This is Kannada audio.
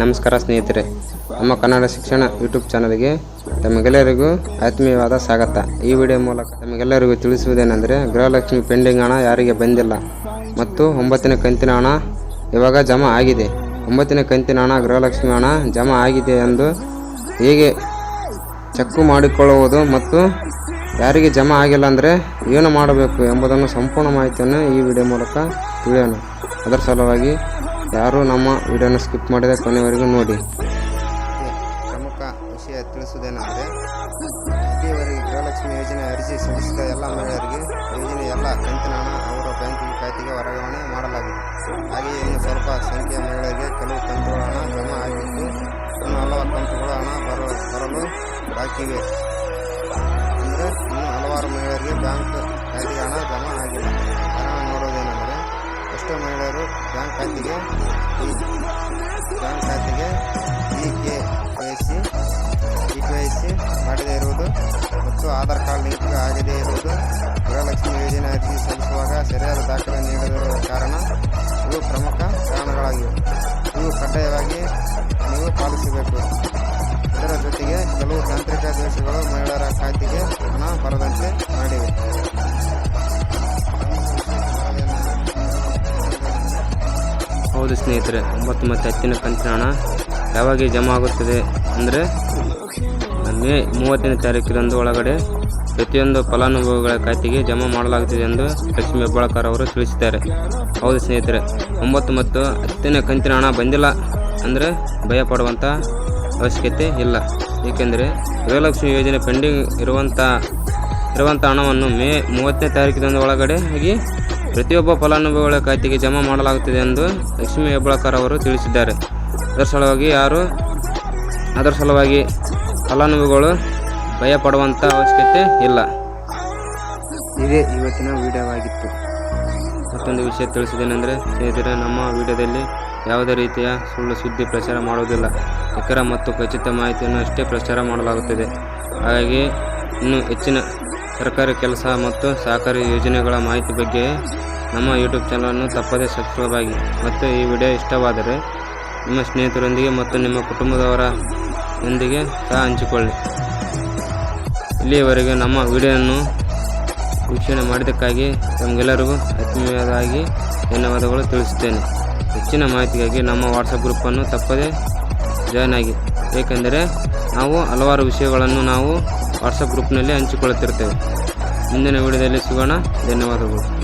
ನಮಸ್ಕಾರ ಸ್ನೇಹಿತರೆ. ನಮ್ಮ ಕನ್ನಡ ಶಿಕ್ಷಣ ಯೂಟ್ಯೂಬ್ ಚಾನಲ್ಗೆ ತಮಗೆಲ್ಲರಿಗೂ ಆತ್ಮೀಯವಾದ ಸ್ವಾಗತ. ಈ ವಿಡಿಯೋ ಮೂಲಕ ತಮಗೆಲ್ಲರಿಗೂ ತಿಳಿಸುವುದೇನೆಂದರೆ, ಗೃಹಲಕ್ಷ್ಮಿ ಪೆಂಡಿಂಗ್ ಹಣ ಯಾರಿಗೆ ಬಂದಿಲ್ಲ ಮತ್ತು ಒಂಬತ್ತನೇ ಕಂತಿನ ಹಣ ಇವಾಗ ಜಮಾ ಆಗಿದೆ. ಒಂಬತ್ತನೇ ಕಂತಿನ ಹಣ, ಗೃಹಲಕ್ಷ್ಮಿ ಹಣ ಜಮಾ ಆಗಿದೆ ಎಂದು ಹೇಗೆ ಚೆಕ್ಕು ಮಾಡಿಕೊಳ್ಳುವುದು ಮತ್ತು ಯಾರಿಗೆ ಜಮಾ ಆಗಿಲ್ಲ ಅಂದರೆ ಏನು ಮಾಡಬೇಕು ಎಂಬುದನ್ನು ಸಂಪೂರ್ಣ ಮಾಹಿತಿಯನ್ನು ಈ ವಿಡಿಯೋ ಮೂಲಕ ತಿಳಿಯೋಣ. ಅದರ ಸಲುವಾಗಿ ಯಾರು ನಮ್ಮ ವಿಡಿಯೋನ ಸ್ಕಿಪ್ ಮಾಡಿದರೆ ಕೊನೆವರೆಗೂ ನೋಡಿ. ಪ್ರಮುಖ ವಿಷಯ ತಿಳಿಸುವುದೇನೆಂದರೆ ಇಲ್ಲಿಯವರೆಗೆ ಗೃಹಲಕ್ಷ್ಮಿ ಯೋಜನೆ ಅರ್ಜಿ ಸಲ್ಲಿಸಿದ ಎಲ್ಲ ಮಹಿಳೆಯರಿಗೆ ಯೋಜನೆ ಎಲ್ಲ ಕಂತಿನ ಹಣ ಅವರ ಬ್ಯಾಂಕಿನ ಖಾತೆಗೆ ವರ್ಗಾವಣೆ ಮಾಡಲಾಗಿದೆ. ಹಾಗೆಯೇ ಇನ್ನು ಸ್ವಲ್ಪ ಸಂಖ್ಯೆಯ ಮಹಿಳೆಯರಿಗೆ ಕೆಲವು ಕಂತುಗಳ ಹಣ ಜಮಾ ಆಗಿದ್ದು, ಇನ್ನು ಹಲವಾರು ಕಂತುಗಳ ಹಣ ಬರಲು ಬರಲು ಬಾಕಿವೆ ಅಂದರೆ ಇನ್ನು ಹಲವಾರು ಮಹಿಳೆಯರಿಗೆ ಬ್ಯಾಂಕ್ ಖಾತೆಗೆ ಹಣ ಜಮಾ ಆಗಿಲ್ಲ. ಖಾತೆಗೆ ಬ್ಯಾಂಕ್ ಖಾತೆಗೆ e K Y C K Y C ಮಾಡದೇ ಇರುವುದು ಮತ್ತು ಆಧಾರ್ ಕಾರ್ಡ್ ಲಿಂಕ್ ಆಗದೇ ಇರುವುದು ಗೃಹಲಕ್ಷ್ಮಿ ಯೋಜನೆ ಅರ್ಜಿ ಸಲ್ಲಿಸುವಾಗ ಸರಿಯಾದ ದಾಖಲೆ ನೀಡದಿರುವ ಕಾರಣ ಇವು ಪ್ರಮುಖ ಕಾರಣಗಳಾಗಿವೆ. ಇವು ಕಡ್ಡಾಯವಾಗಿ ನೀವು ಪಾಲಿಸಬೇಕು. ಇದರ ಜೊತೆಗೆ ಕೆಲವು ತಾಂತ್ರಿಕ ದೋಷಗಳು ಮಹಿಳೆಯರ ಖಾತೆಗೆ ಹಣ ಬರದಂತೆ ಹೌದು ಸ್ನೇಹಿತರೆ, ಒಂಬತ್ತು ಮತ್ತು ಹತ್ತಿನ ಕಂತಿನ ಹಣ ಯಾವಾಗ ಜಮಾ ಆಗುತ್ತದೆ ಅಂದರೆ ಮೇ ಮೂವತ್ತನೇ ತಾರೀಕಿನಂದು ಒಳಗಡೆ ಪ್ರತಿಯೊಂದು ಫಲಾನುಭವಿಗಳ ಖಾತೆಗೆ ಜಮಾ ಮಾಡಲಾಗುತ್ತಿದೆ ಎಂದು ಲಕ್ಷ್ಮೀ ಹೆಬ್ಬಾಳ್ಕರ್ ಅವರು ತಿಳಿಸಿದ್ದಾರೆ. ಹೌದು ಸ್ನೇಹಿತರೆ, ಒಂಬತ್ತು ಮತ್ತು ಹತ್ತನೇ ಕಂತಿನ ಹಣ ಬಂದಿಲ್ಲ ಅಂದರೆ ಭಯ ಪಡುವಂಥ ಅವಶ್ಯಕತೆ ಇಲ್ಲ. ಏಕೆಂದರೆ ಗೃಹಲಕ್ಷ್ಮಿ ಯೋಜನೆ ಪೆಂಡಿಂಗ್ ಇರುವಂಥ ಇರುವಂಥ ಹಣವನ್ನು ಮೇ ಮೂವತ್ತನೇ ತಾರೀಕಿನಂದು ಒಳಗಡೆ ಆಗಿ ಪ್ರತಿಯೊಬ್ಬ ಫಲಾನುಭವಿಗಳ ಖಾತೆಗೆ ಜಮಾ ಮಾಡಲಾಗುತ್ತದೆ ಎಂದು ಲಕ್ಷ್ಮೀ ಹೆಬ್ಬಳಕರ್ ಅವರು ತಿಳಿಸಿದ್ದಾರೆ. ಅದರ ಸಲುವಾಗಿ ಯಾರು, ಅದರ ಸಲುವಾಗಿ ಫಲಾನುಭವಿಗಳು ಭಯಪಡುವಂಥ ಅವಶ್ಯಕತೆ ಇಲ್ಲ. ಇದೇ ಇವತ್ತಿನ ವಿಡಿಯೋವಾಗಿತ್ತು. ಮತ್ತೊಂದು ವಿಷಯ ತಿಳಿಸಿದ್ದೇನೆಂದರೆ, ಸ್ನೇಹಿತರೆ, ನಮ್ಮ ವಿಡಿಯೋದಲ್ಲಿ ಯಾವುದೇ ರೀತಿಯ ಸುಳ್ಳು ಸುದ್ದಿ ಪ್ರಚಾರ ಮಾಡುವುದಿಲ್ಲ. ನಿಖರ ಮತ್ತು ಖಚಿತ ಮಾಹಿತಿಯನ್ನು ಅಷ್ಟೇ ಪ್ರಚಾರ ಮಾಡಲಾಗುತ್ತದೆ. ಹಾಗಾಗಿ ಇನ್ನೂ ಹೆಚ್ಚಿನ ಸರ್ಕಾರಿ ಕೆಲಸ ಮತ್ತು ಸಹಕಾರಿ ಯೋಜನೆಗಳ ಮಾಹಿತಿ ಬಗ್ಗೆ ನಮ್ಮ ಯೂಟ್ಯೂಬ್ ಚಾನಲನ್ನು ತಪ್ಪದೇ ಸಬ್ಸ್ಕ್ರೈಬ್ ಆಗಿ. ಮತ್ತು ಈ ವಿಡಿಯೋ ಇಷ್ಟವಾದರೆ ನಿಮ್ಮ ಸ್ನೇಹಿತರೊಂದಿಗೆ ಮತ್ತು ನಿಮ್ಮ ಕುಟುಂಬದವರ ಒಂದಿಗೆ ಸಹ ಹಂಚಿಕೊಳ್ಳಿ. ಇಲ್ಲಿಯವರೆಗೆ ನಮ್ಮ ವಿಡಿಯೋವನ್ನು ವೀಕ್ಷಣೆ ಮಾಡಿದ್ದಕ್ಕಾಗಿ ನಮಗೆಲ್ಲರಿಗೂ ಆತ್ಮೀಯವಾಗಿ ಧನ್ಯವಾದಗಳು ತಿಳಿಸುತ್ತೇನೆ. ಹೆಚ್ಚಿನ ಮಾಹಿತಿಗಾಗಿ ನಮ್ಮ ವಾಟ್ಸಪ್ ಗ್ರೂಪನ್ನು ತಪ್ಪದೇ ಜಾಯ್ನ್ ಆಗಿ. ಏಕೆಂದರೆ ನಾವು ಹಲವಾರು ವಿಷಯಗಳನ್ನು ನಾವು ವಾಟ್ಸಪ್ ಗ್ರೂಪ್ನಲ್ಲಿ ಹಂಚಿಕೊಳ್ಳುತ್ತಿರ್ತೇವೆ. ಮುಂದಿನ ವಿಡಿಯೋದಲ್ಲಿ ಸಿಗೋಣ. ಧನ್ಯವಾದಗಳು.